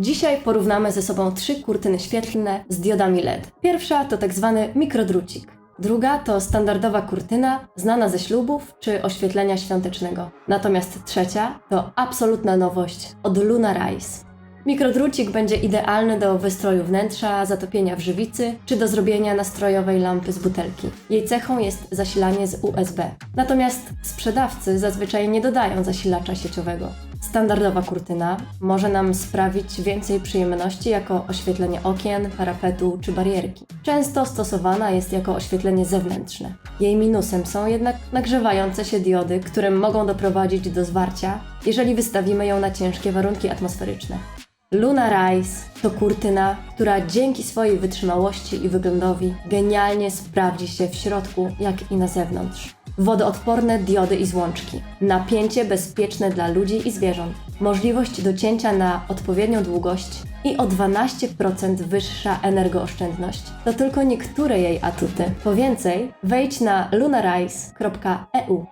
Dzisiaj porównamy ze sobą trzy kurtyny świetlne z diodami LED. Pierwsza to tak zwany mikrodrucik. Druga to standardowa kurtyna, znana ze ślubów czy oświetlenia świątecznego. Natomiast trzecia to absolutna nowość od Luna Rise. Mikrodrucik będzie idealny do wystroju wnętrza, zatopienia w żywicy czy do zrobienia nastrojowej lampy z butelki. Jej cechą jest zasilanie z USB. Natomiast sprzedawcy zazwyczaj nie dodają zasilacza sieciowego. Standardowa kurtyna może nam sprawić więcej przyjemności jako oświetlenie okien, parapetu czy barierki. Często stosowana jest jako oświetlenie zewnętrzne. Jej minusem są jednak nagrzewające się diody, które mogą doprowadzić do zwarcia, jeżeli wystawimy ją na ciężkie warunki atmosferyczne. Luna Rise to kurtyna, która dzięki swojej wytrzymałości i wyglądowi genialnie sprawdzi się w środku, jak i na zewnątrz. Wodoodporne diody i złączki, napięcie bezpieczne dla ludzi i zwierząt, możliwość docięcia na odpowiednią długość i o 12% wyższa energooszczędność to tylko niektóre jej atuty. Po więcej wejdź na lunarise.eu.